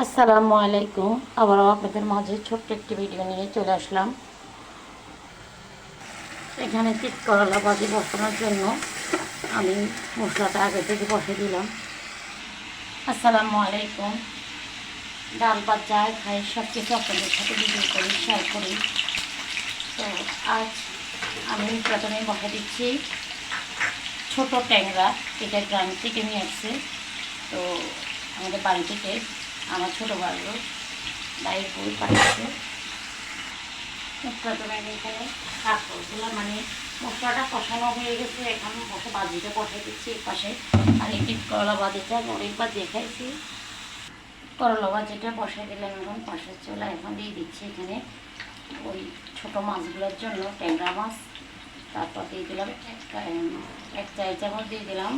আসসালামু আলাইকুম। আবারও আপনাদের মাঝে ছোট্ট একটি ভিডিও নিয়ে চলে আসলাম। এখানে চিট করলা ভাজি বসানোর জন্য আমি মশলাটা আগে থেকে বসে দিলাম। আসসালামু আলাইকুম। ডাল ভাত যাই খাই সব কিছু আপনাদের সাথে ভিডিও করি শেয়ার করি। তো আজ আমি প্রথমে বসে দিচ্ছি ছোট ট্যাংরা। এটা গ্রাম থেকে নিয়ে আসছে। তো আমাদের বাড়ি থেকে আমার ছোটো ভাইও ডাইট বই পাঠিয়েছে প্রথমে আমি এখানে। কাঁকড়গুলো মানে মশলাটা কষানো হয়ে গেছে, এখন বসে বাজিটা বসে দিচ্ছি এই পাশে আর এই টিপ করলা বাজিটা অনেকবার দেখাইছি। করলা বাজিটা বসে দিলাম এখন পাশের চুলা এখন দিয়ে দিচ্ছি এখানে। ওই ছোটো মাছগুলোর জন্য ট্যাংরা মাছ। তারপর দিয়ে দিলাম এক এক চাই চামচ দিয়ে দিলাম।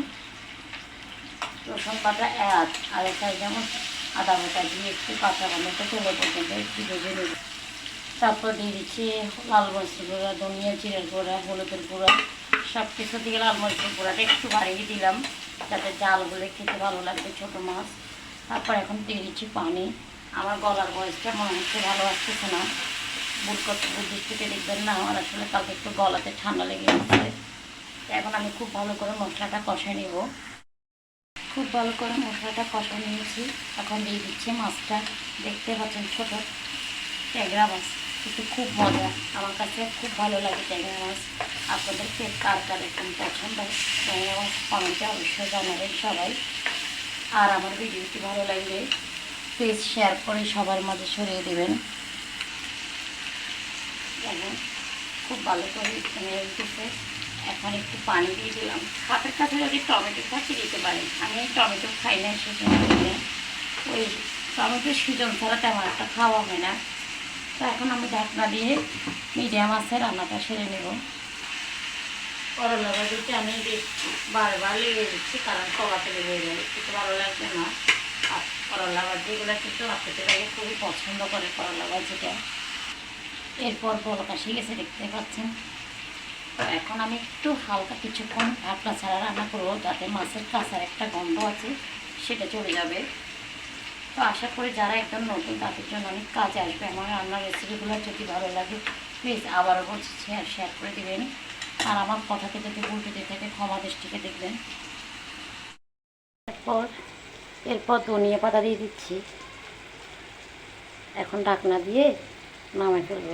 রসুন বাটা এক আর এক চাই চামচ আদা বাটা দিয়ে একটু কাঁচা টমেটো তেলে পর্যন্ত একটু ভেজে নেব। তারপর দিয়ে দিচ্ছি লাল মরিচের গুঁড়া, ধনিয়া জিরের গুঁড়া, হলুদের গুঁড়া সব কিছু দিয়ে লাল মরিচের গুঁড়াটা একটু বাড়িয়ে দিলাম যাতে জালগুলো খেতে ভালো লাগবে ছোটো মাছ। তারপর এখন দিয়ে দিচ্ছি পানি। আমার গলার বয়সটা মনে হচ্ছে ভালো আসতেছে না। বুট বুদ্ধির থেকে দেখবেন না আমার আসলে কালকে একটু গলাতে ঠান্ডা লেগে গেছে। এখন আমি খুব ভালো করে মশলাটা কষাই নেব। খুব ভালো করে মশলাটা কষা নিয়েছি। এখন দিয়ে দিচ্ছি মাছটা। দেখতে পাচ্ছেন ছোটো ট্যাংরা মাছ। কিন্তু খুব মজা। আমার কাছে খুব ভালো লাগে ট্যাংরা মাছ। আপনাদের কে কার কার এরকম পছন্দ ট্যাংরা মাছ কমেন্টে অবশ্যই জানাবেন সবাই। আর আমার ভিডিওটি ভালো লাগলে প্লিজ শেয়ার করে সবার মাঝে সরিয়ে দেবেন। খুব ভালো করে উঠেছে এখন একটু পানি দিয়ে দিলাম। হাতের যদি টমেটো থাকে দিতে পারেন। আমি টমেটো খাই না সেজন্য ওই টমেটো সিজন ছাড়া তেমন একটা খাওয়া হয় না। তো এখন আমি ঢাকনা দিয়ে মিডিয়াম আছে রান্নাটা সেরে নেব। করলা ভাজিতে আমি বারবার লেগে দিচ্ছি কারণ কলাতে লেগে যাবে কিন্তু ভালো লাগবে না। আর করলা ভাজিগুলো কিন্তু আগে খুবই পছন্দ করে করলা ভাজিটা। এরপর বল কাশি গেছে, দেখতে পাচ্ছেন। এখন আমি একটু হালকা কিছুক্ষণ ঢাকনা ছাড়া রান্না করব, যাতে মাছের কাঁচার একটা গন্ধ আছে, সেটা চলে যাবে। তো আশা করি যারা একদম নতুন, তাদের জন্য অনেক কাজে আসবে। আমার রান্নার রেসিপিগুলো যদি ভালো লাগে প্লিজ আবারও বলছি শেয়ার শেয়ার করে দেবেন। আর আমার কথাকে যদি ভুলতে দিয়ে থাকে, ক্ষমা দৃষ্টিকে দেখবেন। এরপর এরপর ধনিয়া পাতা দিয়ে দিচ্ছি। এখন ঢাকনা দিয়ে নামে ফেলব।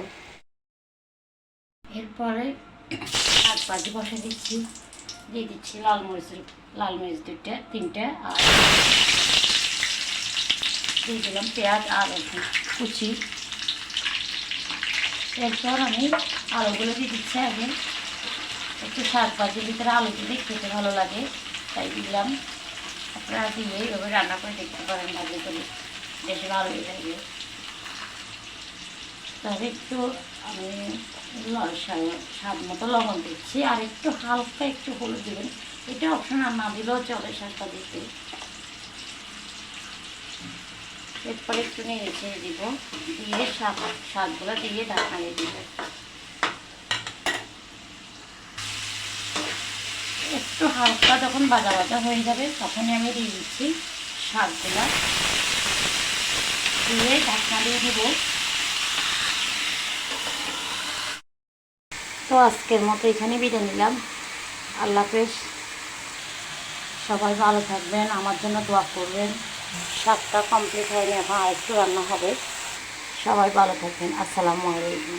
এরপরে শাক ভাজি বসে দিচ্ছি। দিয়ে দিচ্ছি লাল মরিচের, লাল মরিচ দুইটা, তিনটা, আর দিয়ে দিলাম পেঁয়াজ আর কুচি। এরপর আমি আলুগুলো দিয়ে দিচ্ছি আগে। একটু শাক ভাজির ভিতরে আলু দিলে খেতে ভালো লাগে, তাই দিলাম। আপনারা দিয়ে এভাবে রান্না করে দেখতে পারেন, ভালো করে। বেশি ভালো লাগে। তবে একটু স্বাদ- মতো লবণ দিচ্ছি, আর একটু হালকা একটু হলুদ দেবেন। এটা অপশন আর না দিলেও চলে শাকটা দিতে এরপরে একটু নেড়ে ছেড়ে দিব, দিয়ে শাক শাকগুলো দিয়ে ঢাকা দিব। একটু হালকা যখন বাজা বাজা হয়ে যাবে, তখনই আমি দিয়ে দিচ্ছি শাকগুলা দিয়ে ঢাকনা দিয়ে দেবো। তো আজকের মতো এখানে বিদায় নিলাম। আল্লাহ হাফেজ। সবাই ভালো থাকবেন, আমার জন্য দোয়া করবেন। সাতটা কমপ্লিট হয়নি, এখন আরেকটু রান্না হবে। সবাই ভালো থাকবেন। আসসালামু আলাইকুম।